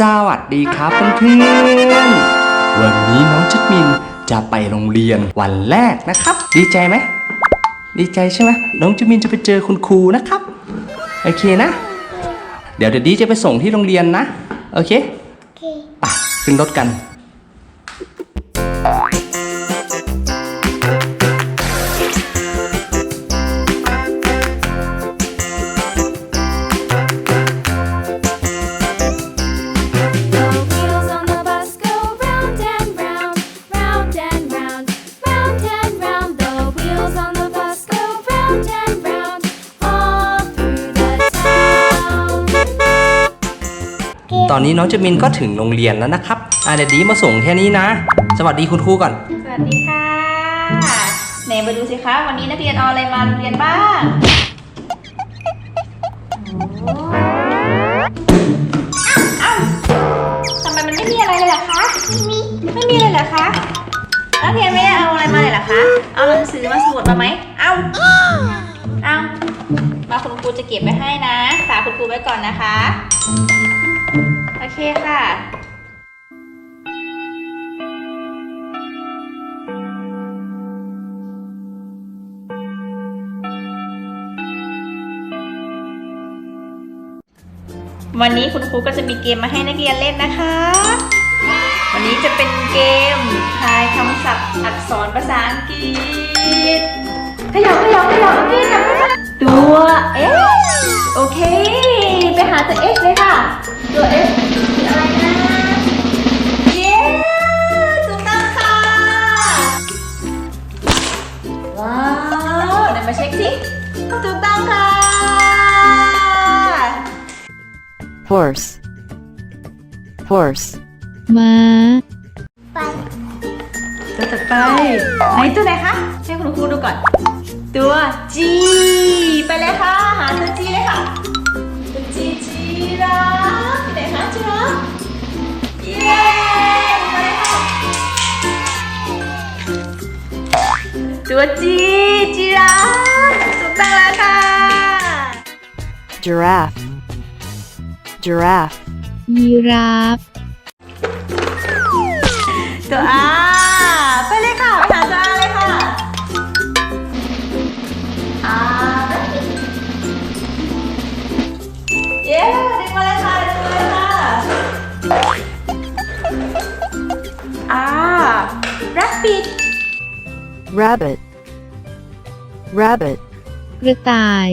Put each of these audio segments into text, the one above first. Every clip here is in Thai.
สวัสดีครับเพื่อนๆวันนี้น้องจัดมินจะไปโรงเรียนวันแรกนะครับ ดีใจไหมดีใจใช่ไหมน้องจัดมินจะไปเจอคุณครูนะครับโอเคนะ เดี๋ยวเดดดี้จะไปส่งที่โรงเรียนนะโอเคโอเคไปขึ้นรถกัน อนนี้น้องจมินก็ถึงโรงเรียนแล้วนะครับอะเดดดี้มาส่งแค่นี้นะ สวัสดีคุณครูก่อน สวัสดีค่ะไหนมาดูสิคะวันนี้นักเรียนเอาอะไรมาโรงเรียนบ้างโอ้เอ้าทำไมมันไม่มีอะไรเลยล่ะคะไม่มีไม่มีเลยเหรอคะนักเรียนไม่ได้เอาอะไรมาเลยเหรอคะ เอาหนังสือมาสวดมาไหม เอ้า เอ้า มาคุณครูจะเก็บไว้ให้นะ ฝากคุณครูไว้ก่อนนะคะ โอเคค่ะ วันนี้คุณครูก็จะมีเกมมาให้นักเรียนเล่นนะคะ วันนี้จะเป็นเกมทายคำศัพท์อักษรภาษาอังกฤษขยับขยับขยับนี่จับตัว S โอเค ตัว S เลยค่ะ ตัว S คืออะไรนะ เย้ถูกต้องค่ะ ว้าวเดี๋ยวมาเช็คสิถูกต้องค่ะ horse horse ม้าไปตัวต่อไปไหนตัวไหนคะ ให้คุณครูดูก่อน ตัว G ไปเลยค่ะ หาตัว G เลยค่ะตัว G จีราฟไหนคะจีราฟเย้ไปเลยค่ะตัว G จีราฟถูกต้องแล้วค่ะ giraffe giraffe ยีราฟตัว R R rabbit rabbit rabbit กระต่าย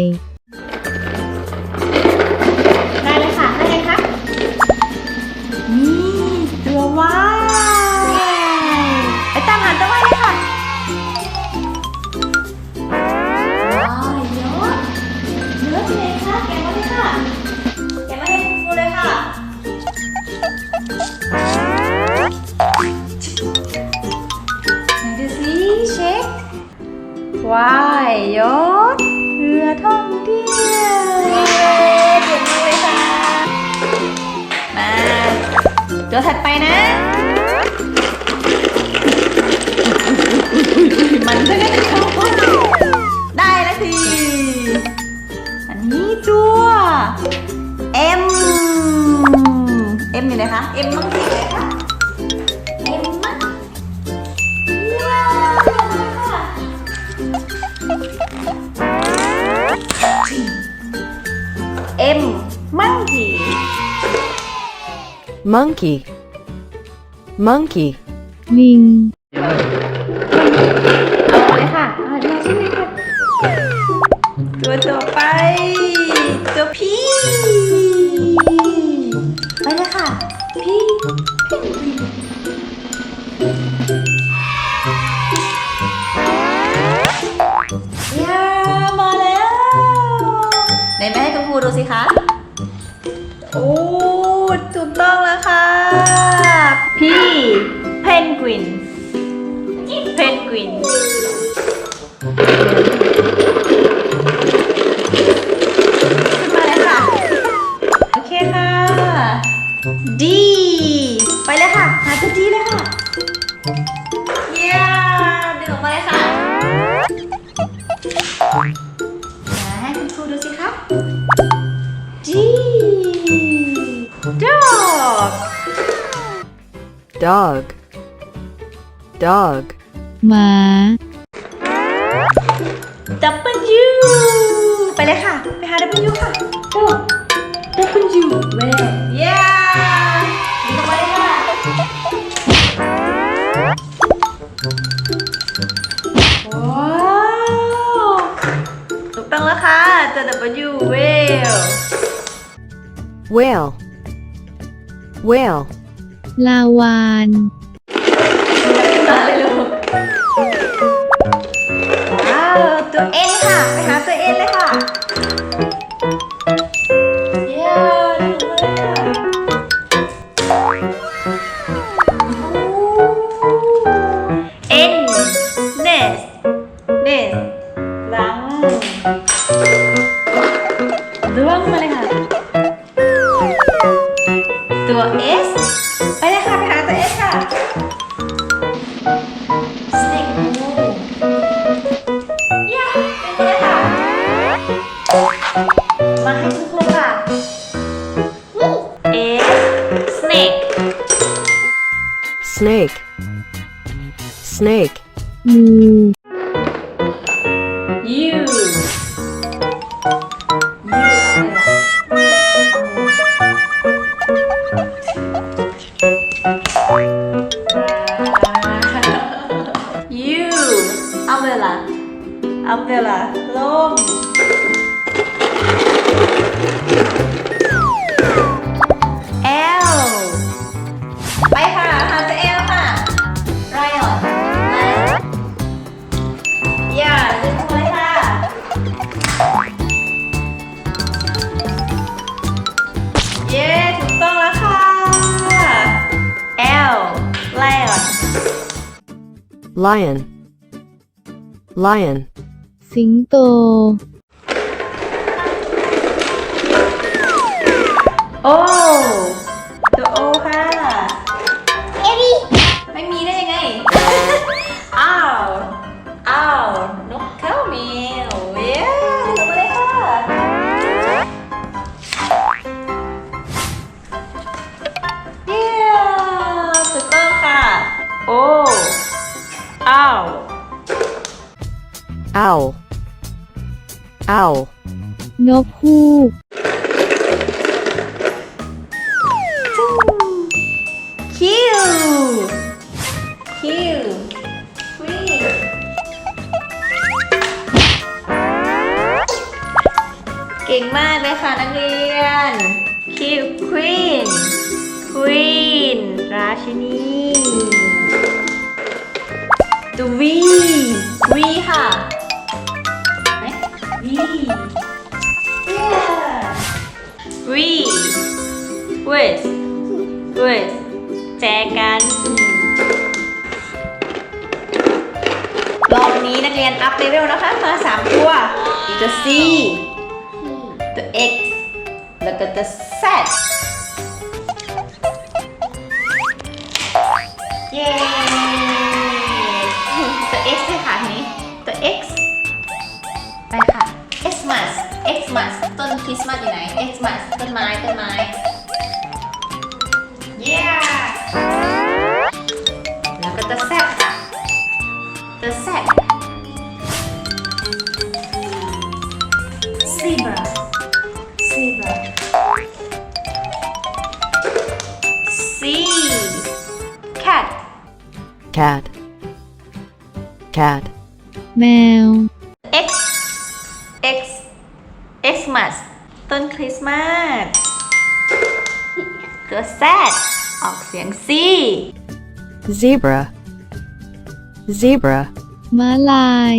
ว้ายยศเรือท่องเที่ยวเย้เก่งมากเลยค่ะมาตัวถัดไปนะ มันก็จะเข้าได้แล้วสิ อันนี้ตัว M M อยู่ไหนคะ M ต้องสีอะไรคะ monkey monkey monkey ลิงเอาเลยค่ะเอาเลยใช่ไหมคะตัวต่อไปตัวพี่ กวิน ขึ้นมาเลยค่ะ โอเคค่ะ D ไปเลยค่ะ หาตัว D เลยค่ะ เย้ดึงออกมาเลยค่ะไหนให้คุณครูดูสิคะ G dog dog, dog, หมา W ไปเลยค่ะ ไปหา W ค่ะ Go W where yeah ดีต่อไปเลยค่ะว้าวถูกต้องแล้วค่ะเจอ W whale whale, whale, ลาวานมาเลยลูก ว้าวตัว N ค่ะ ไปหาตัวเอ็นเลยค่ะ you ค่ะหาตัว L ค่ะ Lion Lion อย่าดึงหัวเลยค่ะ เย้ถูกต้องแล้วค่ะ L Lion lion, lion, สิงโตโอ้ตัว O ค่ะ อ้าว นกเข้าแมวเย้ลงมาเลยค่ะเย้ถูกต้องค่ะ โอ้อ้าว owl, owl, นกฮูก ราชินีตัววีวีค่ะไหมวีวีเวสเว้ยแจกันรอบนี้นักเรียนอัพเลเวลนะคะมาสามตัวตัว C ตัว X แล้วก็ตัว Z เย้ ตัว X เลยค่ะทีนี้ ตัว X ไปค่ะ Xmas Xmas ต้นคริสต์มาสอยู่ไหน Xmas ต้นไม้ต้นไม้ Yeah แล้วก็ตัวแซดค่ะ ตัว Z cat, cat, แมว X X Xmas ต้นคริสต์มาสตัว Z ออกเสียง C zebra, zebra, ม้าลาย